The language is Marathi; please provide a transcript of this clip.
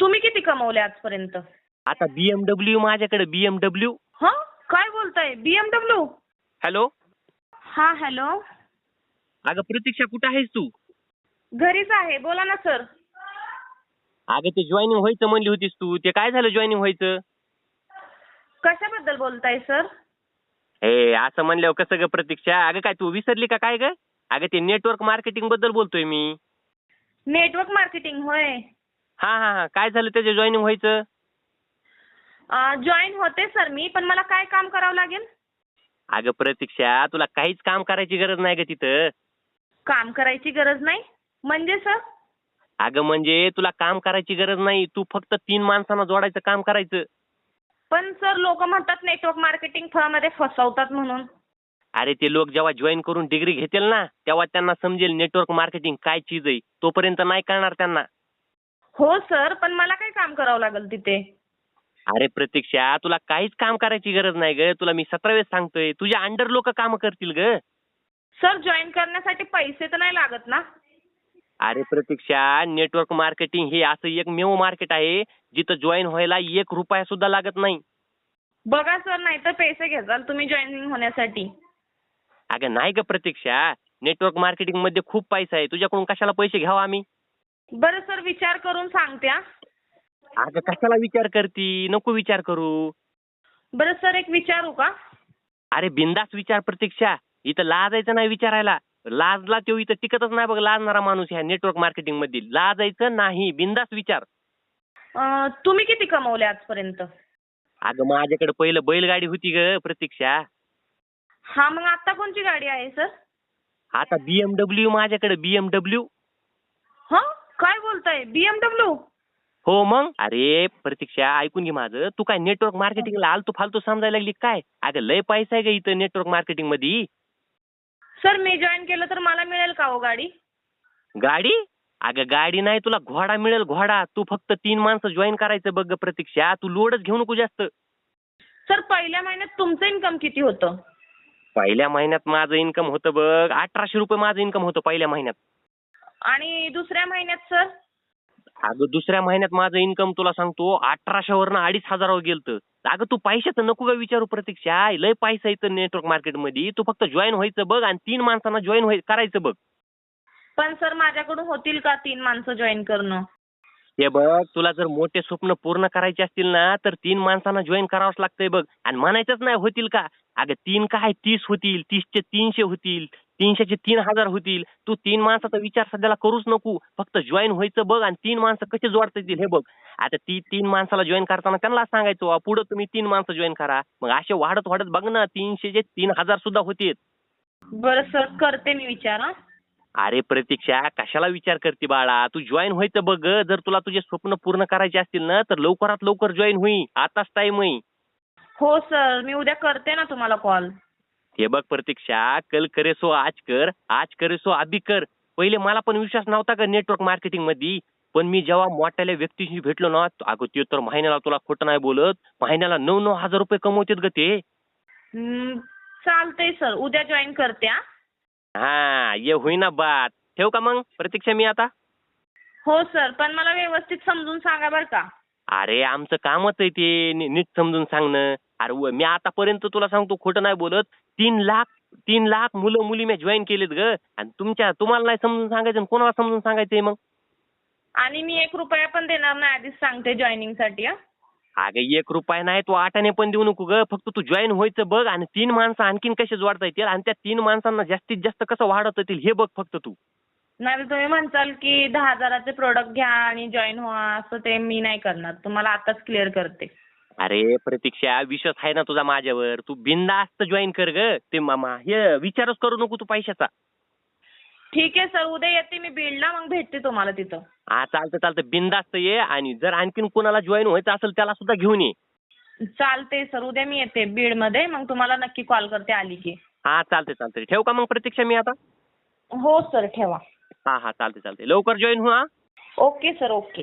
तुम्ही किती कमवले आजपर्यंत? आता बीएमडब्ल्यू माझ्याकडे बीएमडब्ल्यू हा? काय बोलताय? बीएमडब्ल्यू हॅलो हा हॅलो अगं प्रतीक्षा कुठं आहेस तू? घरीच आहे. बोला ना सर अगं ते जॉईनिंग व्हायचं म्हणली होतीस तू. ते काय झालं जॉईनिंग व्हायचं? कशाबद्दल बोलताय सर हे असं म्हणल्यावर कसं ग प्रतीक्षा? अगं काय तू विसरली का काय ग? अगं ते नेटवर्क मार्केटिंगबद्दल बोलतोय मी. नेटवर्क मार्केटिंग होय. हा हा हा. काय झालं त्याचं जॉईनिंग व्हायचं? जॉईन होते सर मी पण मला काय काम करावं लागेल? अगं प्रतीक्षा तुला काहीच काम करायची गरज नाही ग तिथं. काम करायची गरज नाही? म्हणजे सर अगं म्हणजे तुला काम करायची गरज नाही. तू फक्त तीन माणसांना जोडायचं काम करायचं. पण सर लोक म्हणतात नेटवर्क मार्केटिंग फळामध्ये फसवतात म्हणून. अरे ते लोक जेव्हा जॉईन करून डिग्री घेतील ना तेव्हा त्यांना समजेल नेटवर्क मार्केटिंग काय चीज आहे. तोपर्यंत नाही कळणार त्यांना. हो सर पण मला काय काम करावं लागेल तिथे? अरे प्रतीक्षा तुला काहीच काम करायची गरज नाही ग. तुला मी सतरा वेळेस सांगतोय. तुझ्या अंडर लोक काम करतील ग. सर जॉईन करण्यासाठी पैसे तर नाही लागत ना? अरे प्रतीक्षा नेटवर्क मार्केटिंग हे असं एक मेव मार्केट आहे जिथं जॉईन व्हायला एक रुपया सुद्धा लागत नाही. बघा सर नाही तर पैसे घेताल तुम्ही जॉईनिंग होण्यासाठी. अगं नाही ग प्रतीक्षा. नेटवर्क मार्केटिंगमध्ये खूप पैसा आहे. तुझ्याकडून कशाला पैसे घ्यावा आम्ही? बरं सर विचार करून सांगते हा. अगं कशाला विचार करती? नको विचार करू. बरं सर एक विचारू का? अरे बिंदास विचार प्रतीक्षा. इथं लाजायचं नाही विचारायला. लाजला तो इथं टिकतच नाही बघ लाजणारा माणूस ह्या नेटवर्क मार्केटिंगमध्ये लाजायचं नाही बिंदास विचार. अं, तुम्ही किती कमवले आजपर्यंत? अगं माझ्याकडे पहिलं बैलगाडी होती ग प्रतीक्षा. हा मग आता कोणची गाडी आहे सर? आता बीएमडब्ल्यू माझ्याकडे बीएमडब्ल्यू काय बोलताय? बीएमडब्ल्यू हो मग? अरे प्रतीक्षा ऐकून घे माझं. तू काय नेटवर्क मार्केटिंगला आलतू फालतू समजायला लागली काय? अगं लय पैसा आहे ग इथं नेटवर्क मार्केटिंगमध्ये सर मी जॉईन केलं तर मला मिळेल का हो गाडी? गाडी? अगं गाडी नाही तुला घोडा मिळेल घोडा. तू फक्त तीन माणसं जॉईन करायचं बघ ग प्रतीक्षा. तू लोडच घेऊ नको जास्त. सर पहिल्या महिन्यात तुमचं इन्कम किती होतं? पहिल्या महिन्यात माझं इन्कम होतं बघ अठराशे रुपये माझं इन्कम होतं पहिल्या महिन्यात. आणि दुसऱ्या महिन्यात सर अगं दुसऱ्या महिन्यात माझं इन्कम तुला सांगतो अठराशेवरनं अडीच हजारावर गेलतं. अगं तू पैशाचं नको का विचारू प्रतीक्षा? लय पैसा येतं नेटवर्क मार्केटमध्ये तू फक्त जॉईन व्हायचं बघ आणि तीन माणसांना जॉईन करायचं बघ. पण सर माझ्याकडून होतील का तीन माणसं जॉईन करणं? हे बघ तुला जर मोठे स्वप्न पूर्ण करायचे असतील ना तर तीन माणसांना जॉईन करावंच लागतंय बघ. आणि म्हणायचंच नाही होतील का? अगं तीन काय? तीस होतील तीसचे तीनशे होतील. तीनशेचे तीन हजार होतील. तू तीन माणसाचा विचार सध्याला करूच नको. फक्त जॉईन व्हायचं बघ आणि तीन माणसं कसे जोडता येतील हे बघ. आता ती तीन माणसाला जॉईन करताना त्यांना सांगायचो "अहो, पुढं तुम्ही तीन माणसं जॉईन करा. मग असे वाढत वाढत बघ ना तीनशेचे तीन हजार सुद्धा होतील. बरं सर करते मी विचार अरे प्रतीक्षा कशाला विचार करते बाळा? तू जॉईन व्हायचं बघ. जर तुला तुझे स्वप्न पूर्ण करायचे असतील ना तर लवकरात लवकर जॉईन होई. आताच टाइम आहे. हो सर मी उद्या करते ना तुम्हाला कॉल हे बघ प्रतीक्षा कल करे सो आज कर आज करे सो अभी कर. पहिले मला पण विश्वास नव्हता का नेटवर्क मार्केटिंगमध्ये पण मी जेव्हा मोठ्याल्या व्यक्तीशी भेटलो ना अगं ते तर महिन्याला तुला खोटं नाही बोलत महिन्याला नऊ नऊ हजार रुपये कमवतात ग ते. चालतंय सर उद्या जॉईन करते हा. हा ये होईना बात. ठेव का मग प्रतीक्षा मी आता? हो सर पण मला व्यवस्थित समजून सांगा बरं का. अरे आमचं कामच आहे ते नी- नीट समजून सांगणं. अरे मी आतापर्यंत तुला सांगतो खोटं नाही बोलत. तीन लाख तीन लाख मुलं मुली मी जॉईन केलेत ग. आणि तुमच्या तुम्हाला नाही समजून सांगायचं आणि कोणाला समजून सांगायचंय मग? आणि मी एक रुपया पण देणार नाही आधीच सांगते जॉईनिंगसाठी हा. अगं एक रुपया नाही तू आठाने पण देऊ नको ग. फक्त तू जॉईन व्हायचं बघ आणि तीन माणसं आणखीन कसे जोडता येतील? आणि त्या तीन माणसांना जास्तीत जास्त कसं वाढवता येतील हे बघ फक्त तू. नाही तुम्ही म्हणताल की दहा हजाराचे प्रोडक्ट घ्या आणि जॉईन व्हा. असं ते मी नाही करणार. तुम्हाला आताच क्लिअर करते. अरे प्रतीक्षा विश्वास आहे ना तुझा माझ्यावर. तू बिंदास्त जॉईन कर ग ते मामा. हे विचारच करू नको तू पैशाचा. ठीक आहे सर उद्या येते मी बीडला मग भेटते तुम्हाला तिथं. हा चालतं चालतं बिंदास्त ये आणि जर आणखीन कोणाला जॉईन व्हायचं असेल त्याला सुद्धा घेऊन ये. चालते सर उद्या मी येते बीडमध्ये मग तुम्हाला नक्की कॉल करते आली की. हा चालते चालते ठेव का मग प्रतीक्षा मी आता? हो सर ठेवा. हा हा चालते चालते लवकर जॉईन हो हा. Okay sir okay.